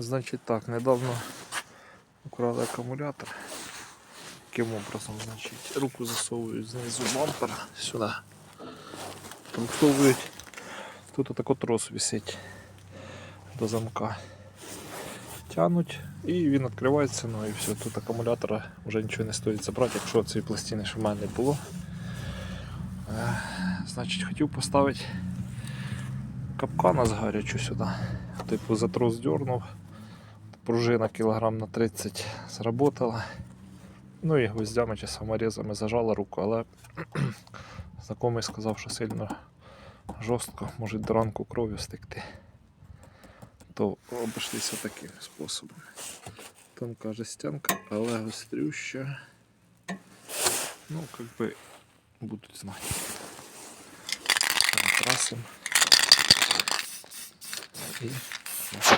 Значить так, недавно украли акумулятор. Яким образом, значить, руку засовують знизу бампера сюди. Просовують. Тут отако трос висить до замка. Тянуть і він відкривається, ну і все. Тут акумулятора вже нічого не стоїть забрати, якщо цієї пластини що в мене не було. Е, Значить, хотів поставити капкана з гарячу сюди. Типу за трос дернув. Пружина кілограм на 30 зработала. Ну і гвоздями чи саморізами зажала руку, але знайомий сказав, що сильно жорстко, може до ранку кров'ю стекти. То обійшлися таким способом. Тонка жестянка, але гострюща. Ну, как би будуть знати. Красим. І